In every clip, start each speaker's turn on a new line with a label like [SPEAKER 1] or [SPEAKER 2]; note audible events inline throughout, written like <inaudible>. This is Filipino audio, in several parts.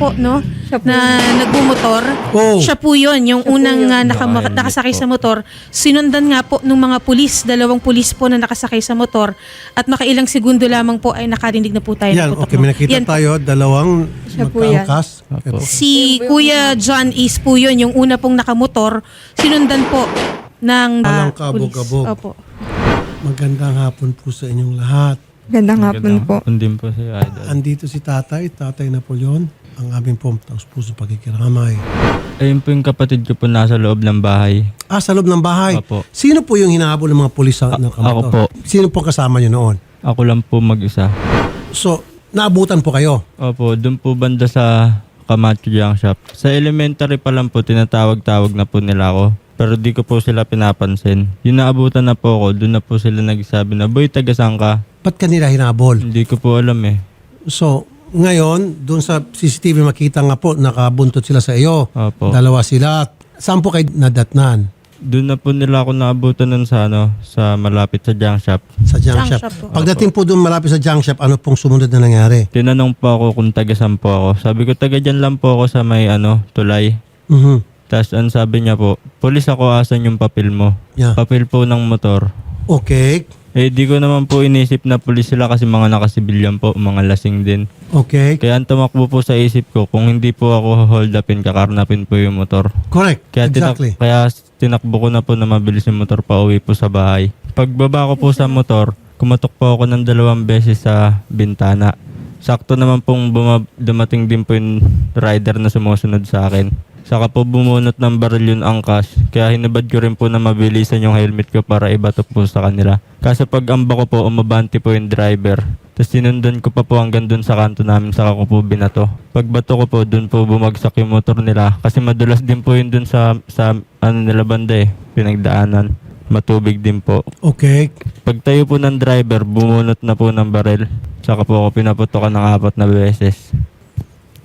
[SPEAKER 1] po, no?
[SPEAKER 2] Siya po
[SPEAKER 1] na nagmumotor.
[SPEAKER 3] Oh.
[SPEAKER 1] Siya po yun, yung
[SPEAKER 2] Siya po
[SPEAKER 1] unang
[SPEAKER 2] yun.
[SPEAKER 1] ah, nakama- nakasakay sa motor. Sinundan nga po ng mga pulis, dalawang pulis po na nakasakay sa motor. At makailang segundo lamang po ay nakarinig na po tayo. ng
[SPEAKER 3] Yan,
[SPEAKER 1] putok
[SPEAKER 3] okay, may nakita
[SPEAKER 1] Yan po.
[SPEAKER 3] tayo, dalawang
[SPEAKER 2] Siya po yan.
[SPEAKER 3] magkaangkas.
[SPEAKER 1] Si Kuya John Is po yun, yung una pong nakamotor. Sinundan po ng ah,
[SPEAKER 3] Walang kabog-kabog.
[SPEAKER 1] pulis. Opo.
[SPEAKER 3] Magandang hapon po sa inyong lahat.
[SPEAKER 2] Gandang hapon po.
[SPEAKER 4] Hindi po si Idol.
[SPEAKER 3] Andito si tatay, tatay Napoleon, ang aming pong taos puso pagkikiramay.
[SPEAKER 4] Ayun po yung kapatid ko po nasa loob ng bahay.
[SPEAKER 3] Ah, sa loob ng bahay.
[SPEAKER 4] Opo.
[SPEAKER 3] Sino po yung hinahabol ng mga pulis sa ng kamotor?
[SPEAKER 4] ako po.
[SPEAKER 3] Sino po kasama nyo noon?
[SPEAKER 4] Ako lang po mag-isa.
[SPEAKER 3] So, naabutan po kayo.
[SPEAKER 4] Opo, doon po banda sa Camacho Junk Shop. Sa elementary pa lang po, tinatawag-tawag na po nila ako. Pero di ko po sila pinapansin. Yung naabutan na po ako, doon na po sila nagsabi na, Boy, taga saan ka?
[SPEAKER 3] Ba't kanila hinabol?
[SPEAKER 4] Hindi ko po alam eh.
[SPEAKER 3] So, ngayon, doon sa CCTV makita nga po, nakabuntot sila sa iyo.
[SPEAKER 4] Opo.
[SPEAKER 3] Dalawa sila. Saan po kayo nadatnan?
[SPEAKER 4] Doon na po nila ako naabutan nun sa, ano, sa malapit sa junk shop.
[SPEAKER 3] Sa junk
[SPEAKER 1] Junk
[SPEAKER 3] shop.
[SPEAKER 1] shop po.
[SPEAKER 3] Pagdating po doon malapit sa junk shop, ano pong sumunod na nangyari?
[SPEAKER 4] Tinanong po ako kung taga saan po ako. Sabi ko, taga dyan lang po ako sa may ano, tulay.
[SPEAKER 3] Mhm.
[SPEAKER 4] Tapos ang sabi niya po, polis ako asan yung papel mo.
[SPEAKER 3] Yeah.
[SPEAKER 4] Papel po ng motor.
[SPEAKER 3] Okay.
[SPEAKER 4] Eh di ko naman po inisip na pulis sila kasi mga nakasibilyan po, mga lasing din.
[SPEAKER 3] Okay.
[SPEAKER 4] Kaya ang tumakbo po sa isip ko, kung hindi po ako hold upin, kakarnapin po yung motor.
[SPEAKER 3] Correct.
[SPEAKER 4] Kaya, tinak-
[SPEAKER 3] exactly.
[SPEAKER 4] kaya tinakbo ko na po na mabilis yung motor pa uwi po sa bahay. Pagbaba ko po sa motor, kumatok po ako ng dalawang beses sa bintana. Sakto naman pong buma- dumating din po yung rider na sumusunod sa akin. Saka po bumunot ng baril yung angkas. Kaya hinabad ko rin po na mabilisan yung helmet ko para ibato po sa kanila. Kaso pag amba ko po, umabante po yung driver. Tapos sinundan ko pa po hanggang dun sa kanto namin saka ko po binato. Pagbato ko po, dun po bumagsak yung motor nila. Kasi madulas din po yun dun sa, sa ano nila banda eh, pinagdaanan. Matubig din po.
[SPEAKER 3] Okay.
[SPEAKER 4] Pagtayo po ng driver, bumunot na po ng baril. Saka po ako pinaputokan ng apat na beses.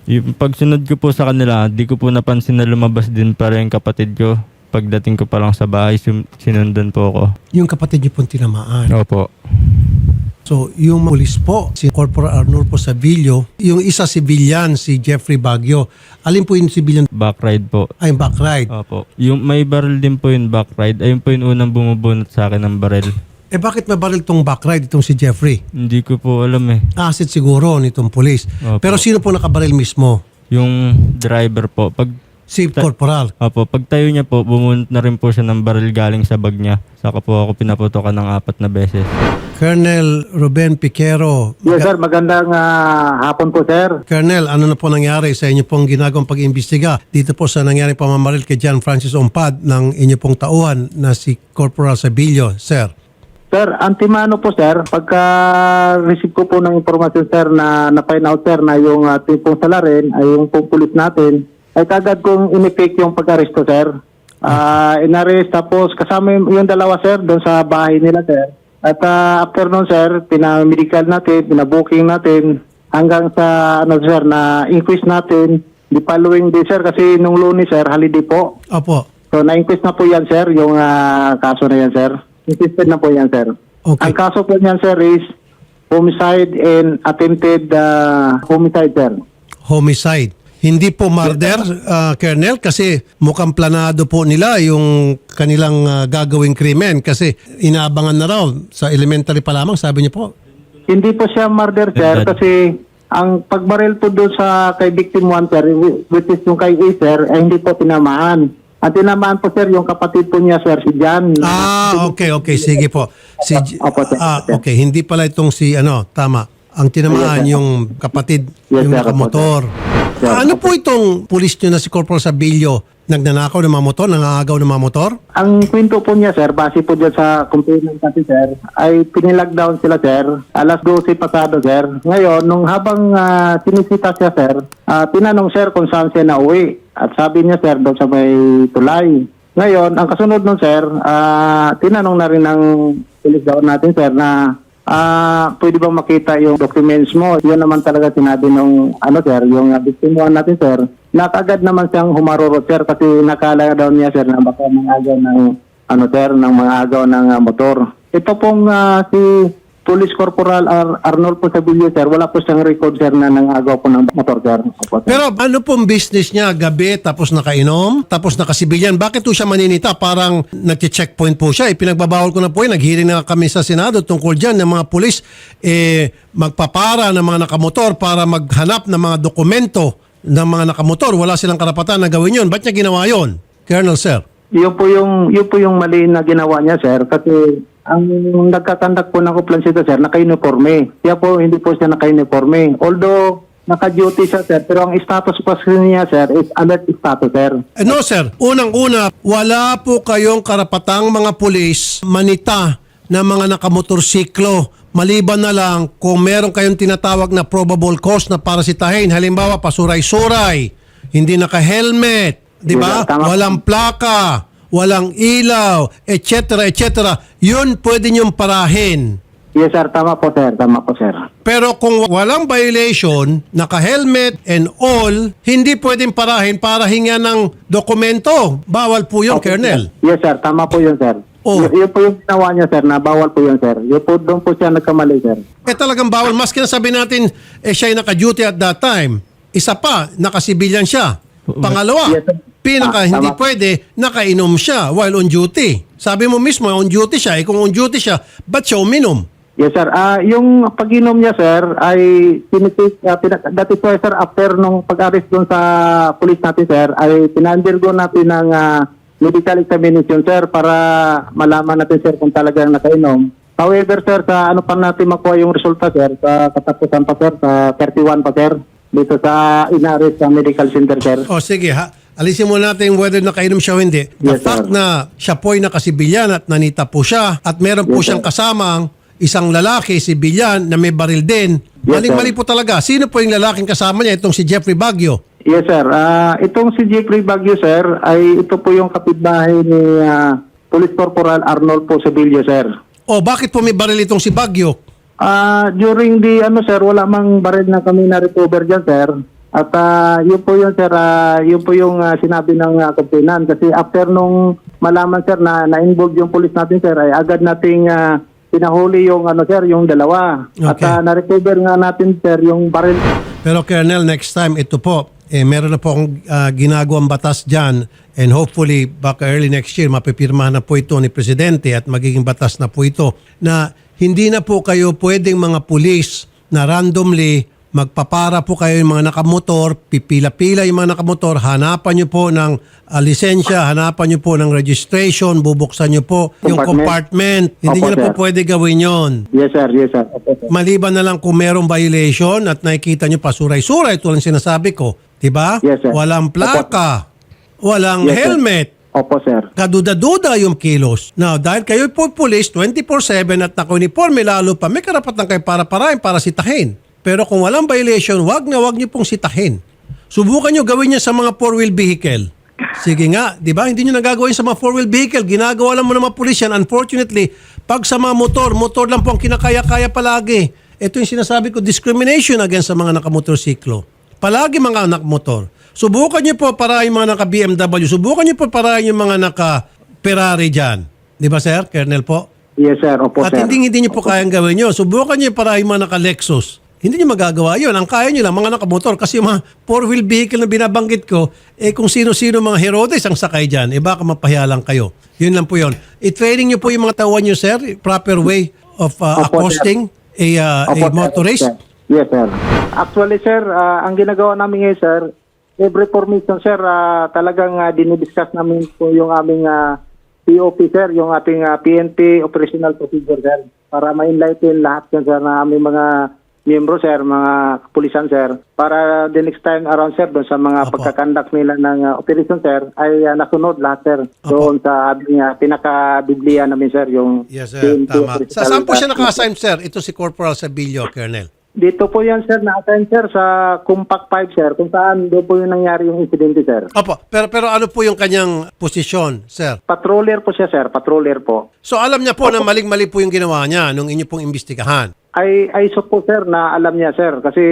[SPEAKER 4] Yung pagsunod ko po sa kanila, di ko po napansin na lumabas din para yung kapatid ko. Pagdating ko pa lang sa bahay, sum- sinundan po ako.
[SPEAKER 3] Yung kapatid niyo pong tinamaan.
[SPEAKER 4] Opo.
[SPEAKER 3] So, yung pulis po, si Corporal Arnulfo Savillo, yung isa civilian, si Jeffrey Baguio. Alin po yung civilian?
[SPEAKER 4] Backride po.
[SPEAKER 3] Ay, yung backride.
[SPEAKER 4] Opo. Yung may baril din po yung backride. Ayun po yung unang bumubunot sa akin ng baril.
[SPEAKER 3] Eh, bakit mabaril tong backride itong si Jeffrey?
[SPEAKER 4] Hindi ko po alam eh.
[SPEAKER 3] Asset siguro nitong pulis.
[SPEAKER 4] Opo.
[SPEAKER 3] Pero sino po nakabaril mismo?
[SPEAKER 4] Yung driver po. Pag
[SPEAKER 3] Si
[SPEAKER 4] Ta-
[SPEAKER 3] Corporal.
[SPEAKER 4] Opo, pagtayo niya po, bumunot na rin po siya ng baril galing sa bag niya. Saka po ako pinaputokan ng apat na beses.
[SPEAKER 3] Colonel Ruben Piquero.
[SPEAKER 5] Yes sir, magandang ah, hapon po sir.
[SPEAKER 3] Colonel, ano na po nangyari sa inyo pong ginagawang pag-imbestiga dito po sa nangyaring pamamaril kay John Francis Ompad ng inyo pong tauhan na si Corporal Sabillo, sir?
[SPEAKER 5] Sir, antimano po sir, pagka receive ko po ng informasyon sir na na-find out sir na yung ating pong salarin ay yung pong pulis natin, ay kagad kong in-effect yung pag-aresto sir. Ah, in-arrest tapos kasama yung, yung dalawa sir doon sa bahay nila sir. At ah, after nun sir, pinamedical natin, pinabooking natin hanggang sa ano sir na increase natin the following day sir kasi nung lunes sir, holiday po.
[SPEAKER 3] Opo.
[SPEAKER 5] So, na-increase na po yan, sir, yung ah, kaso na yan, sir. Insisted na po yan, sir.
[SPEAKER 3] Okay.
[SPEAKER 5] Ang kaso po niyan, sir, is homicide and attempted ah, homicide, sir.
[SPEAKER 3] Homicide. Hindi po murder, ah, Colonel, kasi mukhang planado po nila yung kanilang ah, gagawing krimen kasi inaabangan na raw sa elementary pa lamang, sabi niyo po.
[SPEAKER 5] Hindi po siya murder, sir, kasi ang pagbaril po doon sa kay victim 1, sir, which is yung kay A, sir, ay hindi po tinamaan. Ang tinamaan po, sir, yung kapatid po niya, sir, si John.
[SPEAKER 3] Ah, okay, okay, sige po. Si J-
[SPEAKER 5] Opo, sir.
[SPEAKER 3] ah, okay, hindi pala itong si ano, tama. Ang tinamaan
[SPEAKER 5] Yes, sir.
[SPEAKER 3] yung kapatid,
[SPEAKER 5] Yes,
[SPEAKER 3] yung
[SPEAKER 5] sir.
[SPEAKER 3] Nakamotor.
[SPEAKER 5] Sir.
[SPEAKER 3] Ano po itong pulis nyo na si Corporal Sabillo? Nagnanakaw ng mga motor, nangangagaw ng mga motor?
[SPEAKER 5] Ang kwento po niya, sir, base po dyan sa complainant kasi, sir, ay pinilockdown sila, sir, alas 12 pasado, sir. Ngayon, nung habang ah, sinisita siya, sir, ah, tinanong, sir, kung saan siya nauwi. At sabi niya, sir, doon sa may tulay. Ngayon, ang kasunod nun, sir, ah, tinanong na rin ng police daw natin, sir, na ah pwede bang makita yung documents mo? Yun naman talaga sinabi nung, ano, sir, yung uh, victim natin, sir, na kagad naman siyang humarurot, sir, kasi nakala daw niya, sir, na baka mga agaw ng, ano, sir, ng mga agaw ng ah, motor. Ito pong ah, si Police Corporal Ar- Arnold po sir, wala po siyang record, sir, na nangagaw po ng motor, sir. Opo, sir.
[SPEAKER 3] Pero ano pong business niya? Gabi, tapos nakainom, tapos nakasibilyan. Bakit po siya maninita? Parang nag-checkpoint po siya. Ipinagbabawal ko na po yun. Naghiring na kami sa Senado tungkol dyan ng mga pulis eh, magpapara ng mga nakamotor para maghanap ng mga dokumento ng mga nakamotor. Wala silang karapatan na gawin yun. Ba't niya ginawa yun? Colonel Sir.
[SPEAKER 5] Yun po yung yun po yung mali na ginawa niya sir kasi ang nagkakandak po ng kumplansito sir naka-uniforme. Kaya po hindi po siya naka-uniforme. Although naka-duty siya sir pero ang status po niya sir is alert status sir.
[SPEAKER 3] Eh, no, sir. Unang-una, wala po kayong karapatang mga pulis manita ng mga nakamotorsiklo. Maliban na lang kung meron kayong tinatawag na probable cause na para sitahin. Halimbawa, pasuray-suray, hindi naka-helmet, di ba?
[SPEAKER 5] Tama.
[SPEAKER 3] Walang plaka, walang ilaw, etc. etc. Yun pwede niyong parahin.
[SPEAKER 5] Yes sir, tama po sir, tama po sir.
[SPEAKER 3] Pero kung walang violation, naka-helmet and all, hindi pwedeng parahin para hinga ng dokumento. Bawal po yun,
[SPEAKER 5] Okay,
[SPEAKER 3] Colonel.
[SPEAKER 5] sir. Yes sir, tama po yun sir.
[SPEAKER 3] Oh.
[SPEAKER 5] Y- yun po yung ginawa niya sir na bawal po yun sir. Yun po doon po siya nagkamali sir.
[SPEAKER 3] Eh talagang bawal. Maski na sabi natin, eh siya ay naka-duty at that time. Isa pa, nakasibilyan siya. Pangalawa,
[SPEAKER 5] Yes, sir.
[SPEAKER 3] Pinaka
[SPEAKER 5] Ah,
[SPEAKER 3] hindi
[SPEAKER 5] tama.
[SPEAKER 3] pwede, nakainom siya while on duty. Sabi mo mismo, on duty siya. Eh kung on duty siya, ba't siya uminom?
[SPEAKER 5] Yes sir. Ah, yung pag-inom niya sir ay tinitik uh, dati po sir after nung pag-arrest doon sa police natin sir ay pinandirgo natin ng ah, medical examination sir para malaman natin sir kung talagang nakainom. However sir sa ano pa natin makuha yung resulta sir sa katapusan pa sir sa 31 pa sir dito sa inarrest sa medical center sir.
[SPEAKER 3] O sige ha, alisin mo natin whether nakainom siya o hindi. The
[SPEAKER 5] Yes,
[SPEAKER 3] fact
[SPEAKER 5] sir.
[SPEAKER 3] na siya po ay nakasibilyan at nanita po siya at meron po
[SPEAKER 5] Yes,
[SPEAKER 3] siyang
[SPEAKER 5] sir.
[SPEAKER 3] kasamang isang lalaki, si Bilyan, na may baril din.
[SPEAKER 5] Yes,
[SPEAKER 3] Maling-mali
[SPEAKER 5] sir.
[SPEAKER 3] po talaga. Sino po yung lalaking kasama niya? Itong si Jeffrey Baguio.
[SPEAKER 5] Yes sir. Ah, itong si Jeffrey Baguio sir ay ito po yung kapitbahay ni ah, Police Corporal Arnold po Sevillo sir.
[SPEAKER 3] O bakit po may baril itong si Baguio?
[SPEAKER 5] Ah, during the ano sir, wala mang baril na kami na recover diyan sir. At ah, yun po yun sir, ah, yun po yung ah, sinabi ng uh, complainant kasi after nung malaman sir na na-involve yung police natin sir ay agad nating ah, pinahuli yung ano sir, yung dalawa. At
[SPEAKER 3] Okay.
[SPEAKER 5] ah, na-recover nga natin sir yung baril.
[SPEAKER 3] Pero Colonel, next time ito po, eh, meron na po akong ah, ginagawang batas dyan and hopefully baka early next year mapipirmahan na po ito ni Presidente at magiging batas na po ito na hindi na po kayo pwedeng mga pulis na randomly magpapara po kayo yung mga nakamotor, pipila-pila yung mga nakamotor, hanapan nyo po ng ah, lisensya, hanapan nyo po ng registration, bubuksan nyo po yung
[SPEAKER 5] Compartment.
[SPEAKER 3] Hindi
[SPEAKER 5] Opo,
[SPEAKER 3] nyo na po
[SPEAKER 5] sir.
[SPEAKER 3] pwede gawin yon.
[SPEAKER 5] Yes sir, yes sir. Opo, sir.
[SPEAKER 3] Maliban na lang kung merong violation at nakikita nyo pasuray-suray tulad ng sinasabi ko. Diba?
[SPEAKER 5] Yes, sir.
[SPEAKER 3] Walang plaka. Walang
[SPEAKER 5] Yes, sir.
[SPEAKER 3] helmet.
[SPEAKER 5] Opo sir.
[SPEAKER 3] Kaduda-duda yung kilos. Now, dahil kayo po police 24-7 at naka-uniforme lalo pa, may karapatan kayo para parahin, para sitahin. Pero kung walang violation, wag na wag nyo pong sitahin. Subukan nyo gawin niya sa mga four-wheel vehicle. Sige nga, di ba? Hindi nyo nagagawin sa mga four-wheel vehicle. Ginagawa lang mo ng mga pulis yan. Unfortunately, pag sa mga motor, motor lang po ang kinakaya-kaya palagi. Ito yung sinasabi ko, discrimination against sa mga nakamotorsiklo. Palagi mga anak motor. Subukan nyo po para yung mga naka-BMW. Subukan nyo po para yung mga naka-Ferrari dyan. Di ba, sir? Colonel po?
[SPEAKER 5] Yes sir, opo
[SPEAKER 3] At
[SPEAKER 5] sir.
[SPEAKER 3] hindi hindi nyo po kayang gawin yun. Subukan nyo para yung mga naka-Lexus. Hindi nyo magagawa yun. Ang kaya nyo lang, mga nakamotor. Kasi yung mga four-wheel vehicle na binabanggit ko, eh kung sino-sino mga herodes ang sakay dyan, eh baka mapahiya lang kayo. Yun lang po yun. I-training nyo po yung mga tawan nyo, sir. Proper way of uh,
[SPEAKER 5] Opo,
[SPEAKER 3] accosting a, uh, a
[SPEAKER 5] Opo,
[SPEAKER 3] motorist.
[SPEAKER 5] Sir. Yes, sir. Actually, sir, ah, ang ginagawa namin ngayon, sir, every formation, sir, ah, talagang uh, dinidiscuss namin po yung aming ah, POP, sir, yung ating ah, PNP operational procedure, sir, para ma-enlighten lahat sir, na aming mga miyembro, sir, mga kapulisan, sir, para the next time around, sir, doon sa mga
[SPEAKER 3] Opo.
[SPEAKER 5] pagkakandak nila ng ah, operation, sir, ay ah, nasunod lahat, sir, doon sa uh, pinaka-biblia namin, sir, yung
[SPEAKER 3] Yes, sir.
[SPEAKER 5] PNP
[SPEAKER 3] Tama. Sa saan po siya naka-assign, sir? Ito si Corporal Sabilio, Colonel.
[SPEAKER 5] Dito po yan, sir, na-assign, sir, sa Compact 5, sir, kung saan doon po yung nangyari yung insidente, sir.
[SPEAKER 3] Opo, pero, pero ano po yung kanyang posisyon, sir?
[SPEAKER 5] Patroller po siya, sir, patroller po.
[SPEAKER 3] So alam niya po na maling-mali po yung ginawa niya nung inyo pong imbestigahan.
[SPEAKER 5] I, I suppose, sir, na alam niya, sir. Kasi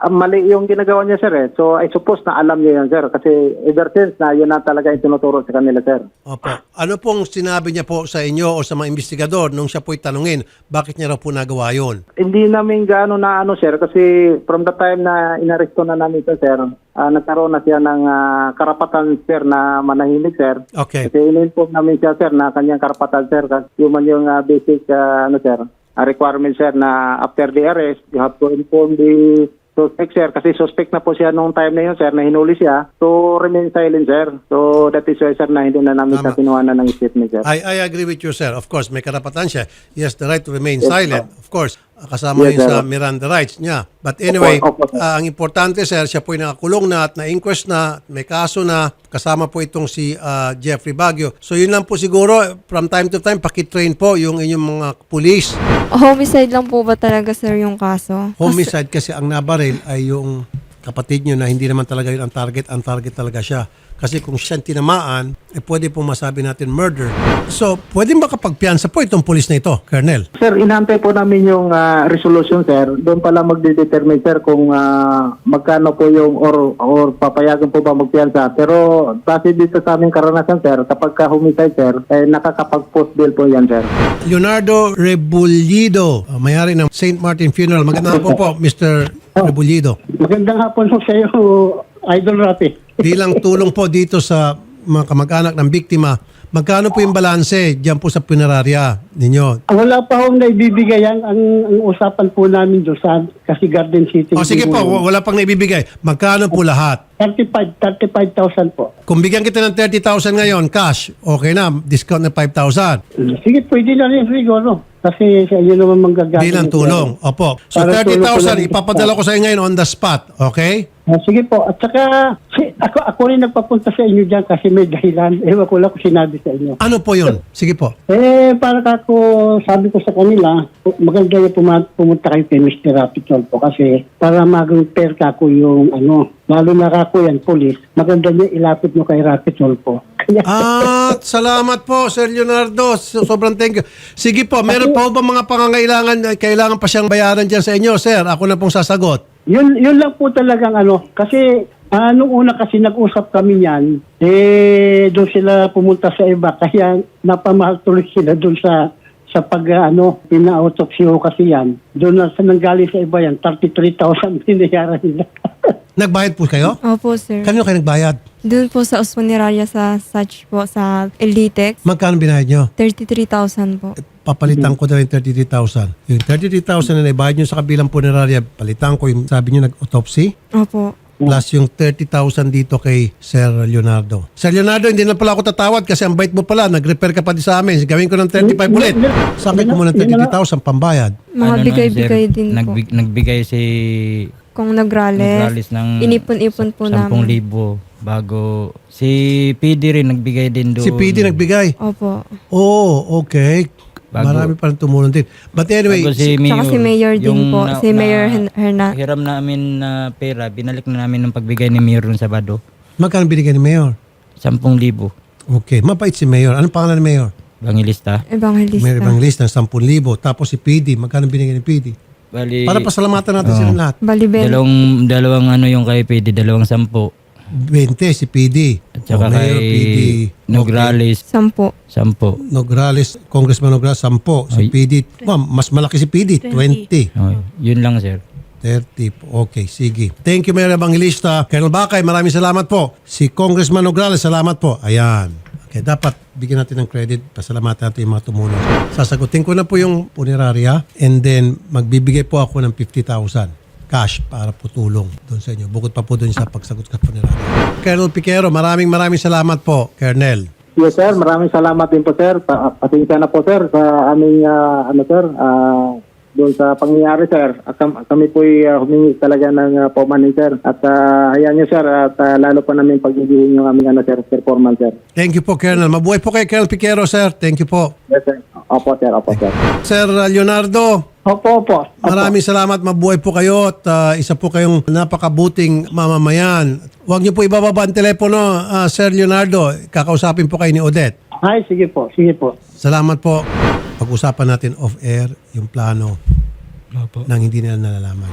[SPEAKER 5] ang mali yung ginagawa niya, sir. Eh. So, I suppose na alam niya yan, sir. Kasi ever since na yun na talaga yung tinuturo sa kanila, sir.
[SPEAKER 3] Opo. Ano pong sinabi niya po sa inyo o sa mga investigador nung siya po'y tanungin, bakit niya raw po nagawa yun?
[SPEAKER 5] Hindi namin gaano na ano, sir. Kasi from the time na inaresto na namin ito, sir, ah, nagkaroon na siya ng ah, karapatan, sir, na manahimik, sir.
[SPEAKER 3] Okay.
[SPEAKER 5] Kasi in-inform namin siya, sir, na kanyang karapatan, sir. Kasi yun man yung ah, basic, ah, ano, sir, ah, requirement, sir, na after the arrest, you have to inform the suspect, sir. Kasi suspect na po siya nung time na yun, sir, na hinuli siya. So, remain silent, sir. So, that is why, sir, na hindi na namin
[SPEAKER 3] Tama.
[SPEAKER 5] siya kinuha na ng statement, sir.
[SPEAKER 3] I, I agree with you, sir. Of course, may karapatan siya. He has the right to remain silent. Of course, kasama
[SPEAKER 5] Yes,
[SPEAKER 3] yun sa. Miranda rights niya. But anyway,
[SPEAKER 5] Opo, opo,
[SPEAKER 3] ah, ang importante, sir, siya po'y nakakulong na at na-inquest na, may kaso na, kasama po itong si ah, Jeffrey Baguio. So yun lang po siguro, from time to time, pakitrain po yung inyong mga police.
[SPEAKER 2] Homicide lang po ba talaga, sir, yung kaso?
[SPEAKER 3] Homicide kasi ang nabaril ay yung kapatid nyo na hindi naman talaga yun ang target. Ang target talaga siya. Kasi kung siya tinamaan, eh pwede po masabi natin murder. So, pwede makapagpiansa po itong pulis na ito, Colonel.
[SPEAKER 5] Sir, inantay po namin yung ah, resolution, sir. Doon pala magdedetermine, sir, kung ah, magkano po yung or, or papayagan po ba magpiyansa. Pero base dito sa aming karanasan, sir, kapag ka homicide, sir, eh, nakakapag-post bill po yan, sir.
[SPEAKER 3] Leonardo Rebullido, uh, mayari ng St. Martin Funeral. Magandang hapon po, Mr. Rebullido.
[SPEAKER 6] Magandang hapon po sa iyo, Idol Rapi.
[SPEAKER 3] Bilang tulong po dito sa mga kamag-anak ng biktima, magkano po yung balanse diyan po sa punerarya ninyo?
[SPEAKER 6] Wala pa akong naibibigay yan. Ang, ang usapan po namin doon sa kasi Garden City.
[SPEAKER 3] O sige po, wa- wala pang naibibigay. Magkano po lahat?
[SPEAKER 6] 35 35,000 po.
[SPEAKER 3] Kung bigyan kita ng 30,000 ngayon, cash, okay na, discount na 5,000.
[SPEAKER 6] Sige, pwede na rin siguro. Kasi sa iyo naman manggagamit.
[SPEAKER 3] Bilang tulong. Opo. So
[SPEAKER 6] Para tulong ko
[SPEAKER 3] 30,000
[SPEAKER 6] lang.
[SPEAKER 3] ipapadala ko sa inyo ngayon on the spot. Okay?
[SPEAKER 6] Ah, sige po. At saka, si, ako, ako rin nagpapunta sa inyo dyan kasi may dahilan. Ewan ko lang kung sinabi sa inyo.
[SPEAKER 3] Ano po yun? Sige po.
[SPEAKER 6] Eh, para kako, sabi ko sa kanila, maganda yung puma- pumunta kayo kay Mr. Rapitol po kasi para mag-repair kako yung ano, lalo na kako yan, police, maganda niya ilapit mo kay Rapitol po.
[SPEAKER 3] Ah, salamat po, Sir Leonardo. So- Sobrang thank you. Sige po, meron pa ho ba mga pangangailangan, eh, kailangan pa siyang bayaran dyan sa inyo, Sir? Ako na pong sasagot.
[SPEAKER 6] yun, yun lang po talagang ano, kasi ah, nung una kasi nag-usap kami yan, eh, doon sila pumunta sa iba, kaya napamahal tuloy sila doon sa sa pag ah, ano, pina-autopsy ho kasi yan. Doon na sa nanggaling sa iba yan, 33,000 <laughs> binayaran nila.
[SPEAKER 3] Nagbayad po kayo?
[SPEAKER 2] Opo, sir.
[SPEAKER 3] Kanino kayo nagbayad?
[SPEAKER 2] Doon po sa Osmaniraria sa Sach po, sa Elitex,
[SPEAKER 3] Magkano binayad nyo?
[SPEAKER 2] 33,000 po.
[SPEAKER 3] Papalitan ko na rin 33,000. Yung 33,000 na nabayad nyo sa kabilang punerarya, palitan ko yung sabi nyo nag-autopsy.
[SPEAKER 2] Opo.
[SPEAKER 3] Plus yung 30,000 dito kay Sir Leonardo. Sir Leonardo, hindi na pala ako tatawad kasi ang bait mo pala. Nag-repair ka pa di sa amin. Gawin ko ng 35 ulit. Sakit mo ng 33,000 pambayad.
[SPEAKER 2] Mga
[SPEAKER 7] Ano na,
[SPEAKER 2] bigay-bigay
[SPEAKER 7] sir,
[SPEAKER 2] din po.
[SPEAKER 7] nagbig- Nagbigay si
[SPEAKER 2] Kung nagrales,
[SPEAKER 7] Nograles ng
[SPEAKER 2] inipon-ipon po
[SPEAKER 7] 10,000
[SPEAKER 2] namin.
[SPEAKER 7] bago si PD rin nagbigay din doon.
[SPEAKER 3] Si PD nagbigay.
[SPEAKER 2] Opo.
[SPEAKER 3] Oh, okay.
[SPEAKER 7] Bago-
[SPEAKER 3] Marami pa rin tumulong din. But anyway,
[SPEAKER 7] Bago si Mayor,
[SPEAKER 2] Tsaka si Mayor din
[SPEAKER 7] yung
[SPEAKER 2] po. Si Mayor Hen- Herna-
[SPEAKER 7] Hiram namin na pera, binalik na namin ng pagbigay ni Mayor noong Sabado.
[SPEAKER 3] magkano binigay ni Mayor?
[SPEAKER 7] 10,000
[SPEAKER 3] Okay, mabait si Mayor. Anong pangalan ni Mayor?
[SPEAKER 7] Bangilista.
[SPEAKER 2] Evangelista.
[SPEAKER 3] Mayor Evangelista ng 10,000. Tapos si PD, magkano binigay ni PD?
[SPEAKER 7] Bali,
[SPEAKER 3] Para pasalamatan natin sila lahat.
[SPEAKER 2] Balibel.
[SPEAKER 7] dalawang, dalawang ano yung kay PD, dalawang sampo.
[SPEAKER 3] 20 si PD.
[SPEAKER 7] At saka
[SPEAKER 3] Oh, Mayor, PD.
[SPEAKER 7] kay Nograles,
[SPEAKER 2] Sampo.
[SPEAKER 7] sampo.
[SPEAKER 3] Nograles, Congressman Nograles, 10. Si
[SPEAKER 7] Ay.
[SPEAKER 3] PD, ma'am, mas malaki si PD, 20.
[SPEAKER 7] Oh, yun lang sir.
[SPEAKER 3] 30. Okay, sige. Thank you, Mayor Evangelista. Colonel Bakay, maraming salamat po. Si Congressman Nograles, salamat po. Ayan. Okay, dapat bigyan natin ng credit. Pasalamatan natin yung mga tumulong. Sasagutin ko na po yung punerarya and then magbibigay po ako ng 50,000 cash para po tulong doon sa inyo. Bukod pa po doon sa pagsagot ka punerarya. Colonel Piquero, maraming maraming salamat po, Colonel.
[SPEAKER 5] Yes, sir. Maraming salamat din po, sir. Pa- Pasensya na po, sir, sa aming, ah, ano, sir, ah, doon sa pangyayari, sir. At kam- kami po humingi talaga ng uh, paumanin, sir. At ah, hayaan niyo, sir, at ah, lalo pa namin pagbibihin yung aming, ano, sir, performance, sir.
[SPEAKER 3] Thank you po, Colonel. Mabuhay po kay Colonel Piquero, sir. Thank you po.
[SPEAKER 5] Yes, sir. Opo, sir. Opo, sir.
[SPEAKER 3] Sir Leonardo,
[SPEAKER 6] Opo, opo. opo.
[SPEAKER 3] Maraming salamat, mabuhay po kayo at uh, isa po kayong napakabuting mamamayan. Huwag niyo po ibababa ang telepono, uh, Sir Leonardo. Kakausapin po kayo ni Odette.
[SPEAKER 6] Ay, sige po, sige po.
[SPEAKER 3] Salamat po. Pag-usapan natin off-air yung plano
[SPEAKER 4] Opo.
[SPEAKER 3] nang hindi nila nalalaman.